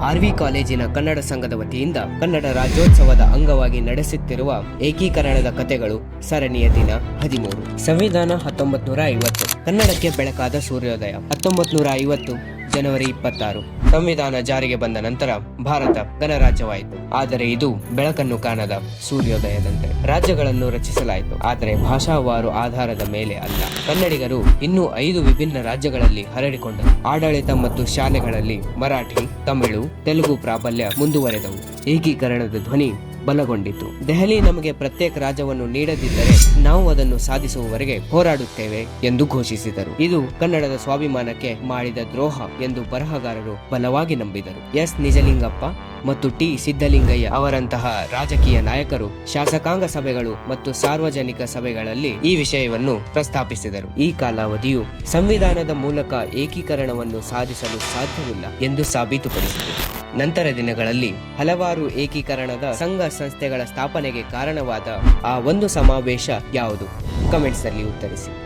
R V ಕಾಲೇಜಿನ ಕನ್ನಡ ಸಂಘದ ವತಿಯಿಂದ ಕನ್ನಡ ರಾಜ್ಯೋತ್ಸವದ ಅಂಗವಾಗಿ ನಡೆಸುತ್ತಿರುವ ಏಕೀಕರಣದ ಕಥೆಗಳು ಸರಣಿಯ ದಿನ ಹದಿಮೂರು. ಸಂವಿಧಾನ ಹತ್ತೊಂಬತ್ ನೂರ ಐವತ್ತು. ಕನ್ನಡಕ್ಕೆ ಬೆಳಕಾದ ಸೂರ್ಯೋದಯ. ಹತ್ತೊಂಬತ್ ನೂರ ಐವತ್ತು. ಜನವರಿ ಇಪ್ಪತ್ತಾರು. ಸಂವಿಧಾನ ಜಾರಿಗೆ ಬಂದ ನಂತರ ಭಾರತ ಗಣರಾಜ್ಯವಾಯಿತು. ಆದರೆ ಇದು ಬೆಳಕನ್ನು ಕಾಣದ ಸೂರ್ಯೋದಯದಂತೆ. ರಾಜ್ಯಗಳನ್ನು ರಚಿಸಲಾಯಿತು. ಆದರೆ ಭಾಷಾವಾರು ಆಧಾರದ ಮೇಲೆ ಅಲ್ಲ. ಕನ್ನಡಿಗರು ಇನ್ನೂ ಐದು ವಿಭಿನ್ನ ರಾಜ್ಯಗಳಲ್ಲಿ ಹರಡಿಕೊಂಡರು. ಆಡಳಿತ ಮತ್ತು ಶಾಲೆಗಳಲ್ಲಿ ಮರಾಠಿ, ತಮಿಳು, ತೆಲುಗು ಪ್ರಾಬಲ್ಯ ಮುಂದುವರೆದವು. ಏಕೀಕರಣದ ಧ್ವನಿ ಬಲಗೊಂಡಿತು. ದೆಹಲಿ ನಮಗೆ ಪ್ರತ್ಯೇಕ ರಾಜ್ಯವನ್ನು ನೀಡದಿದ್ದರೆ ನಾವು ಅದನ್ನು ಸಾಧಿಸುವವರೆಗೆ ಹೋರಾಡುತ್ತೇವೆ ಎಂದು ಘೋಷಿಸಿದರು. ಇದು ಕನ್ನಡದ ಸ್ವಾಭಿಮಾನಕ್ಕೆ ಮಾಡಿದ ದ್ರೋಹ ಎಂದು ಬರಹಗಾರರು ಬಲವಾಗಿ ನಂಬಿದರು. ಎಸ್. ನಿಜಲಿಂಗಪ್ಪ ಮತ್ತು ಟಿ. ಸಿದ್ದಲಿಂಗಯ್ಯ ಅವರಂತಹ ರಾಜಕೀಯ ನಾಯಕರು ಶಾಸಕಾಂಗ ಸಭೆಗಳು ಮತ್ತು ಸಾರ್ವಜನಿಕ ಸಭೆಗಳಲ್ಲಿ ಈ ವಿಷಯವನ್ನು ಪ್ರಸ್ತಾಪಿಸಿದರು. ಈ ಕಾಲಾವಧಿಯು ಸಂವಿಧಾನದ ಮೂಲಕ ಏಕೀಕರಣವನ್ನು ಸಾಧಿಸಲು ಸಾಧ್ಯವಿಲ್ಲ ಎಂದು ಸಾಬೀತುಪಡಿಸಿತು ನಂತರ ದಿನಗಳಲ್ಲಿ ಹಲವಾರು ಏಕೀಕರಣದ ಸಂಘ ಸಂಸ್ಥೆಗಳ ಸ್ಥಾಪನೆಗೆ ಕಾರಣವಾದ ಆ ಒಂದು ಸಮಾವೇಶ ಯಾವುದು? ಕಮೆಂಟ್ಸ್ ಅಲ್ಲಿ ಉತ್ತರಿಸಿ.